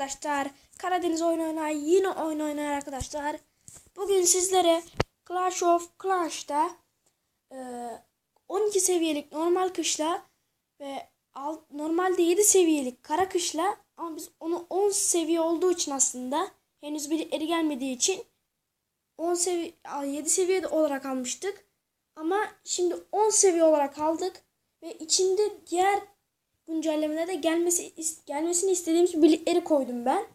arkadaşlar. Karadeniz oyun oynar yine oyun oynar arkadaşlar. Bugün sizlere Clash of Clash'ta e, 12 seviyelik normal kışla ve normalde 7 seviyelik kara kışla ama biz onu 10 seviye olduğu için aslında henüz bir eri gelmediği için 10 seviye 7 seviyede olarak almıştık. Ama şimdi 10 seviye olarak aldık ve içinde diğer güncellemelerde gelmesi gelmesini istediğimiz birlikleri koydum ben.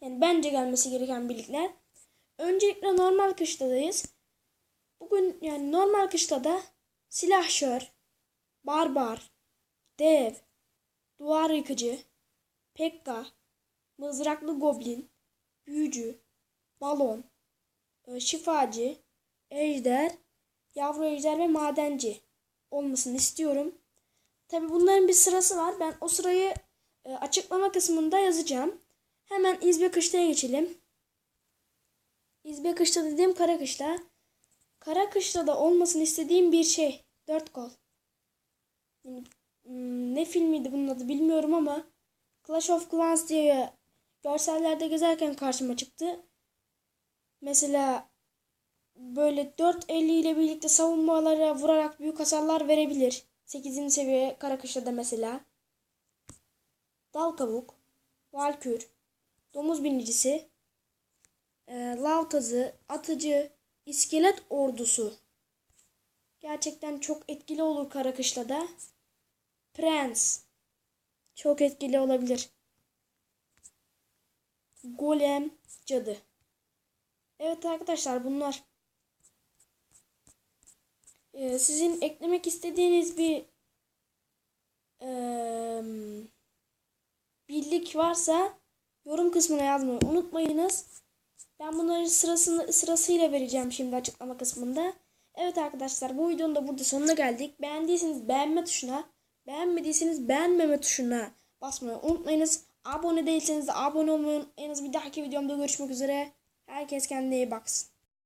Yani bence gelmesi gereken birlikler. Öncelikle normal kışladayız. Bugün yani normal kışlada silahşör, barbar, dev, duvar yıkıcı, pekka, mızraklı goblin, büyücü, balon, e, şifacı, ejder, yavru ejder ve madenci olmasını istiyorum. Tabi bunların bir sırası var. Ben o sırayı e, açıklama kısmında yazacağım. Hemen İzbe Kışla'ya geçelim. İzbe Kışla dediğim Kara Kışla. Kara Kışla'da olmasını istediğim bir şey. Dört kol. Hmm, ne filmiydi bunun adı bilmiyorum ama Clash of Clans diye görsellerde gezerken karşıma çıktı. Mesela böyle 450 ile birlikte savunmalara vurarak büyük hasarlar verebilir. 8. seviye Karakışla'da mesela. Dal kavuk, valkür, domuz binicisi, e, lav tazı, atıcı, iskelet ordusu. Gerçekten çok etkili olur Karakışla'da. Prens. Çok etkili olabilir. Golem, cadı. Evet arkadaşlar bunlar. Ee, sizin eklemek istediğiniz bir eee, birlik varsa yorum kısmına yazmayı unutmayınız. Ben bunların sırasını sırasıyla vereceğim şimdi açıklama kısmında. Evet arkadaşlar bu videonun da burada sonuna geldik. Beğendiyseniz beğenme tuşuna, beğenmediyseniz beğenmeme tuşuna basmayı unutmayınız. Abone değilseniz de abone olmayı unutmayınız. Bir dahaki videomda görüşmek üzere. Herkes kendine iyi baksın.